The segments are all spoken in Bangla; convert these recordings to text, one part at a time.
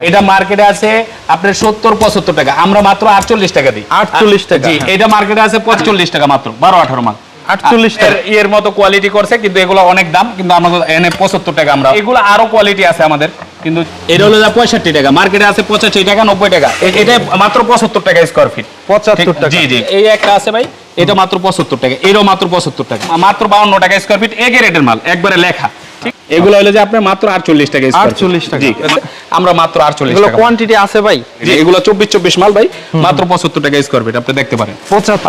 এটা মার্কেটে আছে আপনার সত্তর পঁচাত্তর টাকা। আমরা মাত্র আটচল্লিশ টাকা দিই। 48 টাকা, জি। এটা মার্কেটে আছে পঁচল্লিশ টাকা মাত্র বারো আঠারো মাল। এর- এর মতো কোয়ালিটি করছে কিন্তু এগুলো অনেক দাম কিন্তু আমাদের এনে পঁচাত্তর টাকা আমরা এগুলো আরও কোয়ালিটি আছে আমাদের কিন্তু এটা হলো পঁয়ষট্টি টাকা। মার্কেটে আছে পঁচাশি টাকা নব্বই টাকা। এটা মাত্র পঁচাত্তর টাকা স্কোয়ার ফিট 75 টাকা। জি জি। এই একটা আছে ভাই। এটা মাত্র পঁচাত্তর টাকা। এরও মাত্র পঁচাত্তর টাকা। মাত্র বাউন্ন টাকা স্কোয়ার ফিট এগে রেটের মাল একবারে লেখা। এগুলো হলো যে আপনার মাত্র আটচল্লিশ টাকা square 48 টাকা। জি আমরা মাত্র টাকা। কোয়ান্টিটি আছে ভাই। জি এগুলো চব্বিশ চব্বিশ মাল ভাই মাত্র পঁচাত্তর টাকা স্কোয়ার ফিট আপনি দেখতে পারেন।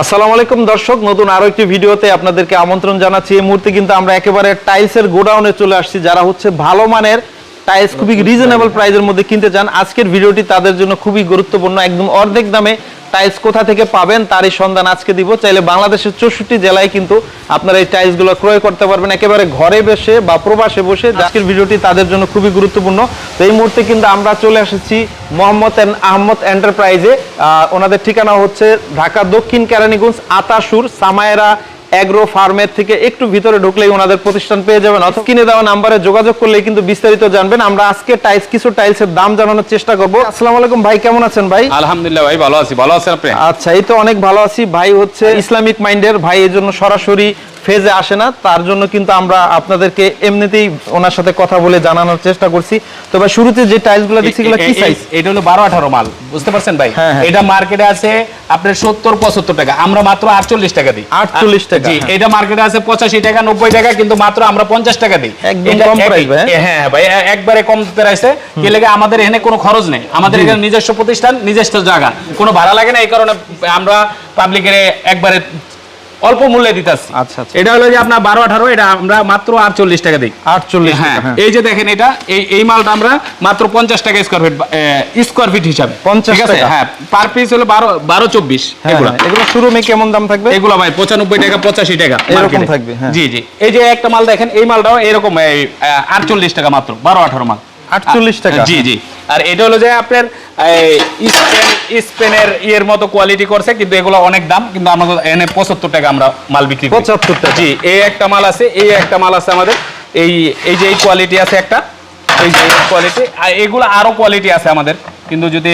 আসসালামু আলাইকুম দর্শক নতুন আরও একটি ভিডিওতে আপনাদেরকে আমন্ত্রণ জানাচ্ছি। এই মুহূর্তে কিন্তু আমরা একেবারে টাইলসের গোডাউনে চলে আসছি। যারা হচ্ছে ভালো মানের টাইলস খুবই রিজনেবল প্রাইসের মধ্যে কিনতে চান আজকের ভিডিওটি তাদের জন্য খুবই গুরুত্বপূর্ণ। একদম অর্ধেক দামে টাইলস কোথা থেকে পাবেন তারই সন্ধান আজকে দিব। চাইলে বাংলাদেশের চৌষট্টি জেলায় কিন্তু আপনারা এই টাইলসগুলো ক্রয় করতে পারবেন। একেবারে ঘরে বসে বা প্রবাসে বসে আজকের ভিডিওটি তাদের জন্য খুবই গুরুত্বপূর্ণ। তো এই মুহূর্তে কিন্তু আমরা চলে এসেছি মোহাম্মদ এন- আহমদ এন্টারপ্রাইজে। ওনাদের ঠিকানা হচ্ছে ঢাকা দক্ষিণ কেরানীগঞ্জ আতাসুর সামায়রা অ্যাগ্রো ফার্মের থেকে একটু ভিতরে ঢুকলেই ওনাদের প্রতিষ্ঠান পেয়ে যাবেন অথবা কিনে দেওয়া নাম্বারে যোগাযোগ করলে কিন্তু বিস্তারিত জানবেন। আমরা আজকে টাইলস কিছু টাইলসের দাম জানানোর চেষ্টা করব। আসসালামু আলাইকুম ভাই কেমন আছেন ভাই? আলহামদুলিল্লাহ ভাই ভালো আছি। ভালো আছেন আপনি? আচ্ছা এই তো অনেক ভালো আছি। ভাই হচ্ছে ইসলামিক মাইন্ডের ভাই এজন্য জন্য সরাসরি ফেজে আসে না তার জন্য কিন্তু আমরা আপনাদেরকে এমনিতেই ওনার সাথে কথা বলে জানানোর চেষ্টা করছি। তো ভাই শুরুতে যে টাইলসগুলো এগুলো কি সাইজ এটা হলো বারো আঠারো মাল বুঝতে পারছেন ভাই? হ্যাঁ, হ্যাঁ। এটা মার্কেটে আছে আপনার সত্তর পঁচাত্তর টাকা আমরা মাত্র আটচল্লিশ টাকা দিই। 48 টাকা, জি হ্যাঁ। এটা মার্কেটে আছে পঁচাশি টাকা নব্বই টাকা কিন্তু মাত্র আমরা পঞ্চাশ টাকা দিই। একদম কম price ভাই, হ্যাঁ। ভাই এ- একবারে কম প্রাইসে কি লেগে আমাদের এখানে কোনো খরচ নেই। আমাদের এখানে নিজস্ব প্রতিষ্ঠান নিজস্ব জায়গা। কোনো ভাড়া লাগে না এই কারণে আমরা পাবলিকের একবারে অল্প মূল্যে দিতেছি। আচ্ছা, আচ্ছা। এটা হলো যে আপনার বারো আঠারো এটা আমরা মাত্র আটচল্লিশ টাকা দিই। আটচল্লিশ হ্যাঁ হ্যাঁ। এই যে দেখেন এটা এই এই মালটা আমরা মাত্র পঞ্চাশ টাকা স্কোয়ার ফিট স্কোয়ার ফিট হিসাবে। 50 টাকা? হ্যাঁ পার পিস হলো বারো বারো চব্বিশ হ্যাঁ, এগুলা। হ্যাঁ, এগুলো শোরুমে কেমন দাম থাকবে? এগুলো ভাই পঁচানব্বই টাকা পঁচাশি টাকা এরকম থাকবে। জি জি। এই যে একটা মাল দেখেন এই মালটাও এরকম আটচল্লিশ টাকা মাত্র বারো আঠারো মাল। 48 টাকা? জি জি। আর এটা হলো যে আপনার স্পেন স্পেনের ইয়ের মতো কোয়ালিটি করছে কিন্তু এগুলো অনেক দাম কিন্তু আমাদের এনে পঁচাত্তর টাকা আমরা মাল বিক্রি করি। 75 টাকা। জি এই একটা মাল আছে এই একটা মাল আছে আমাদের। এই এই যে এই কোয়ালিটি আছে একটা এই যে কোয়ালিটি আর এগুলো আরও কোয়ালিটি আছে আমাদের। কিন্তু যদি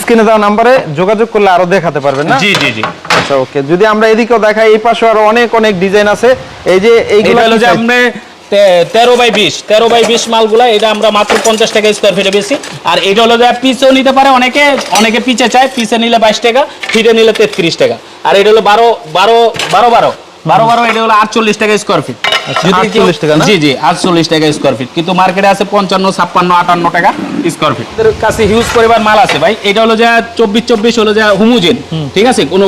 স্ক্রিনে দেওয়া নাম্বারে যোগাযোগ করলে আরও দেখাতে পারবেন না? জি জি জি। আচ্ছা ওকে। যদি আমরা এদিকেও দেখাই এই পাশে আরও অনেক অনেক ডিজাইন আছে। এই যে এইগুলো হলো যে আপনি তেরো বাই বিশ তেরো বাই বিশ মালগুলা এটা আমরা মাত্র পঞ্চাশ টাকা স্কোয়ার ফিটে বেশি আর এটা হলো যে পিচেও নিতে পারে অনেকে অনেকে পিচে চায় পিচে নিলে বাইশ টাকা ফিটে নিলে তেত্রিশ টাকা। আর এটা হলো বারো বারো বারো বারো বারো বারো এটা হলো আটচল্লিশ টাকা স্কোয়ার ফিট আচ্ছা, 48 টাকা জি জি আটচল্লিশ টাকা স্কোয়ার ফিট কিন্তু মার্কেটে আছে পঞ্চান্ন ছাপ্পান্ন আটান্ন টাকা স্কোয়ার ফিট কাছে হিউজ পরিমাণ মাল আছে ভাই। এটা হলো যে চব্বিশ চব্বিশ হলো যে হুমুজেন। ঠিক আছে? কোনো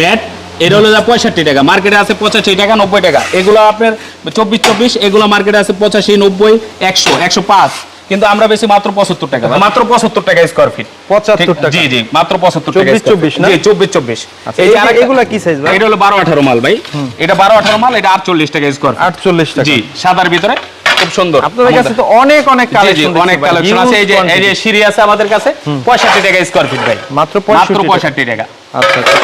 ম্যাট এটা হলো যে পঁয়ষট্টি টাকা। মার্কেটে আছে পঁচাশি টাকা নব্বই টাকা। এগুলো আপনার চব্বিশ চব্বিশ এগুলো মার্কেটে আছে পঁচাশি নব্বই একশো একশো পাঁচ। কিন্তু আমরা বেশি মাত্র পঁচাত্তর টাকা। মাত্র পঁচাত্তর টাকা স্কোয়ার ফিট 75 টাকা। জি জি মাত্র পঁচাত্তর টাকা 24 24 জি চব্বিশ চব্বিশ। আচ্ছা, এই যে কি size ভাই? এটা হলো বারো আঠারো মাল ভাই। এটা বারো আঠারো মাল এটা আটচল্লিশ টাকা স্কোয়ার আটচল্লিশ টাকা। জি সাদার ভিতরে খুব সুন্দর। আপনাদের কাছে তো অনেক অনেক কালেকশন অনেক কালেকশন আছে। এই যে এই যে সিঁড়ি আছে আমাদের কাছে পঁয়ষট্টি টাকা স্কোয়ার ফিট ভাই। মাত্র মাত্র 65 পঁয়ষট্টি টাকা। আচ্ছা আচ্ছা।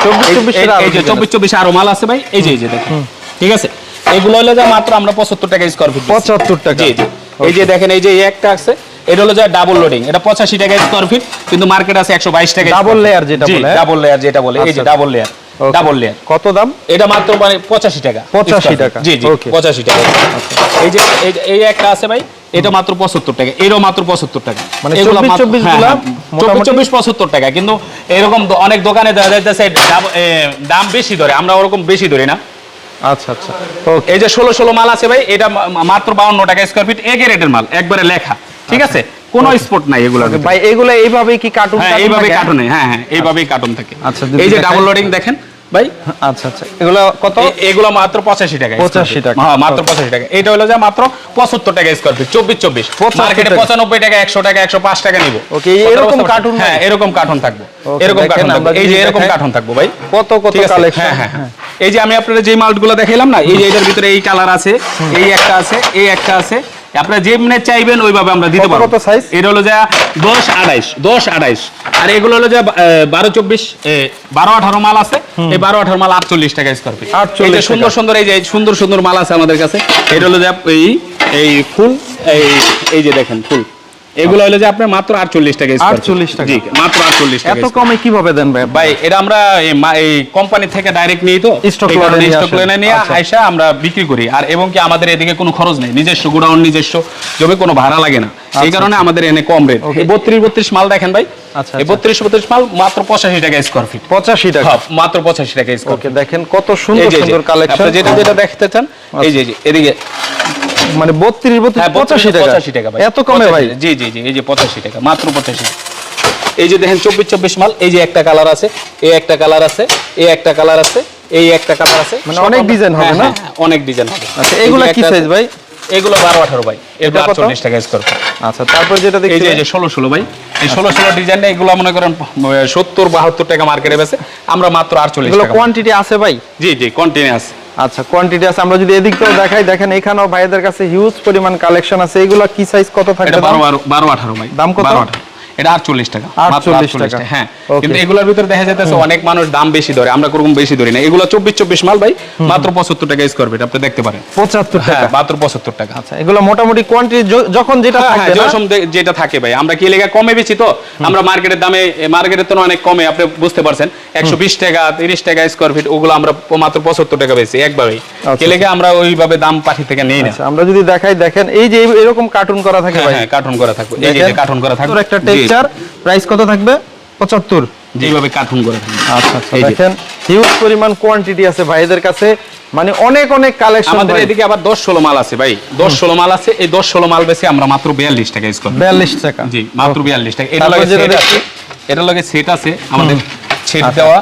চব্বিশ চব্বিশ আরও মাল আছে ভাই। এই যে এই যে দেখেন। ঠিক আছে? এগুলো হলো যে মাত্র আমরা পঁচাত্তর টাকা স্কোয়ার ফিট 75 টাকা। জি জি। এই যে দেখেন এই যে একটা আছে। এটা হলো যে ডাবল লোডিং এটা পঁচাশি টাকা স্কোয়ার ফিট কিন্তু মার্কেট আছে একশো বাইশ টাকা Double layer যেটা বলে, হ্যাঁ? ডাবল লেয়ার যেটা বলে। এই যে আচ্ছা। ডাবল লেয়ার ডাবল লেয়ার কত দাম? এটা মাত্র মানে পঁচাশি টাকা 85 square feet। টাকা। জি জি পঁচাশি টাকা। যে এই যে- এই একটা আছে ভাই। এটা মাত্র পঁচাত্তর টাকা এরও মাত্র পঁচাত্তর টাকা। মানে এগুলো 24 মাত্র- 24 হ্যাঁ, হ্যাঁ, চব্বিশ পঁচাত্তর টাকা কিন্তু এরকম অনেক দোকানে দেখা যাইতেছে দাম- বেশি ধরে আমরা ওরকম বেশি ধরি না। আচ্ছা আচ্ছা এই যে ষোলো ষোলো মাল আছে ভাই এটা মাত্র বাউন্ন টাকা স্কোয়ার ফিট মাল একবারে লেখা ঠিক আছে? কোনো স্পট নাই এগুলো ভাই এগুলো এইভাবেই কি কার্টুন এইভাবে কার্টুনে হ্যাঁ হ্যাঁ এইভাবেই কার্টুন থাকে। আচ্ছা, এই যে ডাবল লোডিং দেখেন ভাই? আচ্ছা আচ্ছা। এগুলো কত? এগুলো মাত্র পঁচাশি টাকা 85 টাকা। হ্যাঁ মাত্র পঁচাশি টাকা। এটা হলো যে মাত্র পঁচাত্তর টাকা স্কোয়ার ফিট চব্বিশ চব্বিশ। মার্কেটে পঁচানব্বই টাকা একশো টাকা একশো পাঁচ টাকা নিবো। এরকম cartoon হ্যাঁ এরকম কার্টুন থাকব। এরকম কার্টুন থাকব। এই যে এরকম কার্টুন থাকব ভাই। কত কত কালেকশন হ্যাঁ হ্যাঁ। এই যে আমি আপনাদের যে মালগুলো দেখাইলাম না এই যে এটার ভিতরে এই কালার আছে এই একটা আছে এই একটা আছে। আপনারা যেমনে চাইবেন ওইভাবে আমরা দিতে পারব। কত সাইজ এটা হলো যা 10 28 10 28 আর এগুলো হলো যা 12 24 12 18 মাল আছে। এই বারো আঠারো মাল আটচল্লিশ টাকা স্কয়ার ফিট 48 এটা সুন্দর সুন্দর এই যে সুন্দর সুন্দর মাল আছে আমাদের কাছে। এটা হলো যা এই এই ফুল এই এই যে দেখেন ফুল। এগুলো হলো যে আপনার মাত্র আটচল্লিশ টাকা square feet। 48 টাকা। জি মাত্র আটচল্লিশ টাকা এত কমে কীভাবে দেন ভাই ভাই এটা আমরা এই কোম্পানি থেকে ডাইরেক্ট নিই তো এই লটে নিয়ে। নিয়ে আচ্ছা। আইসা আমরা বিক্রি করি আর এবং কি আমাদের এদিকে কোনো খরচ নেই নিজস্ব গোডাউন নিজস্ব জমি কোনো ভাড়া লাগে না এই কারণে আমাদের এনে কম রেট আচ্ছা। Okay. এই বত্রিশ বত্রিশ মাল দেখেন ভাই আচ্ছা, এই আচ্ছা। বত্রিশ বত্রিশ মাল মাত্র পঁচাশি টাকা স্কোয়ার ফিট পঁচাশি টাকা মাত্র পঁচাশি টাকা স্কোয়ার ওকে দেখেন কত সুন্দর সুন্দর কালেকশন যেটা যেটা দেখতে চান এই যে, এদিকে মানে বত্রিশ বত্রিশ হ্যাঁ, পঁচাশি টাকা। পঁচাশি টাকা ভাই। এত কমে ভাই। জি জি জি এই যে পঁচাশি টাকা মাত্র পঁচাশি। এই যে দেখেন চব্বিশ চব্বিশ মাল এই যে একটা কালার আছে এই একটা কালার আছে এই একটা কালার আছে এই একটা কালার আছে। মানে অনেক design হবে হ্যাঁ, না? হ্যাঁ, অনেক ডিজাইন হবে। আচ্ছা এগুলা কি সাইজ ভাই? এগুলো বারো আঠারো ভাই। এটা এটা কত? চল্লিশ টাকা স্কোয়ার আচ্ছা তারপর যেটা এই যে এই যে ষোলো ষোলো ভাই। এই ষোলো ষোলো ডিজাইনটা এগুলো মনে করেন সত্তর বাহাত্তর টাকা মার্কেটে বেছে আমরা মাত্র আটচল্লিশ এগুলো কোয়ান্টিটি আছে ভাই? জি জি কন্টিনিউয়াস আচ্ছা কোয়ান্টিটি আছে আমরা যদি এদিকটাও দেখাই দেখেন এখানেও ভাইদের কাছে হিউজ পরিমাণ কালেকশন আছে এগুলো কি সাইজ কত থাকে এটা দাম? বারো বারো বারো আঠারো ভাই দাম কত? বারো আঠারো এটা আটচল্লিশ টাকা 48 আটচল্লিশ টাকা। হ্যাঁ। কিন্তু এগুলোর ভিতরে দেখা যাইতেছে অনেক মানুষ দাম বেশি ধরে আমরা কোরকম বেশি ধরি না। এগুলো চব্বিশ চব্বিশ মাল ভাই মাত্র পঁচাত্তর টাকা স্কোয়ার ফিট আপনি দেখতে পারেন। পঁচাত্তর হ্যাঁ টাকা মাত্র পঁচাত্তর টাকা। আচ্ছা এগুলো মোটামুটি কোয়ান্টিটি যখন যেটা হ্যাঁ, থাকবে হ্যাঁ, যেটা থাকে ভাই আমরা কি লেগে কমে বেশি তো? আমরা মার্কেটের দামে মার্কেটের তো অনেক কমে আপনি বুঝতে পারছেন। একশো বিশ টাকা তিরিশ টাকা স্কোয়ার ফিট ওগুলো আমরা মাত্র পঁচাত্তর টাকা বেশি একভাবেই কি লেগে আমরা ওইভাবে দাম পাঠি থেকে নেই না। আচ্ছা আমরা যদি দেখাই দেখেন এই যে এরকম কার্টুন করা থাকে হ্যাঁ ভাই। হ্যাঁ কার্টুন করা থাকবে। এই যে কার্টুন করা থাকবে একটা জি, টেক্সচার প্রাইস কত থাকবে? পঁচাত্তর। যেভাবে কার্টুন করে আচ্ছা আচ্ছা। দেখেন হিউজ পরিমাণ কোয়ান্টিটি আছে ভাইদের কাছে। মানে অনেক অনেক কালেকশন আমাদের এদিকে আবার দশ ষোলো মাল আছে ভাই। দশ ষোলো মাল আছে। এই দশ ষোলো মাল বেশি আমরা মাত্র বিয়াল্লিশ টাকা স্কোয়ার বিয়াল্লিশ টাকা। জি মাত্র বিয়াল্লিশ টাকা। এটা লগে সেট আছে। এটা লগে সেট আছে। আমাদের সেট আচ্ছা। দেওয়া।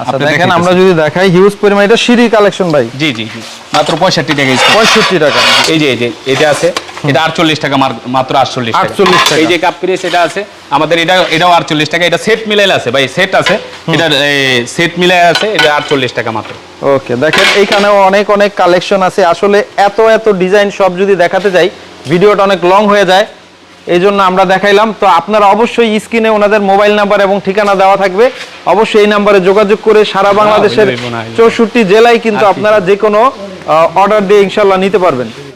আচ্ছা আপনি দেখেন আমরা যদি দেখাই হিউজ পরিমাণ। এটা সিঁড়ি কালেকশন ভাই। জি জি জি। মাত্র পঁয়ষট্টি টাকা স্কোয়ার পঁয়ষট্টি টাকা। এই যে এই যে এটা আছে। এটা আটচল্লিশ টাকা মাত্র আটচল্লিশ 48 টাকা। এই যে কাপ পিরিস এটা আছে আমাদের এটা এটাও আটচল্লিশ টাকা এটা সেট মিলাই আছে ভাই সেট আছে। এটা সেট মিলাই আছে এটা আটচল্লিশ টাকা মাত্র। ওকে দেখেন এইখানেও অনেক অনেক কালেকশন আছে। আসলে এত এত ডিজাইন সব যদি দেখাতে যাই ভিডিওটা অনেক লং হয়ে যায়। এই জন্য আমরা দেখাইলাম। তো আপনারা অবশ্যই স্ক্রিনে ওনাদের মোবাইল নাম্বার এবং ঠিকানা দেওয়া থাকবে। অবশ্যই এই নাম্বারে যোগাযোগ করে সারা বাংলাদেশের। চৌষট্টি জেলায় কিন্তু আপনারা যে কোনো অর্ডার দিয়ে ইনশাল্লাহ নিতে পারবেন।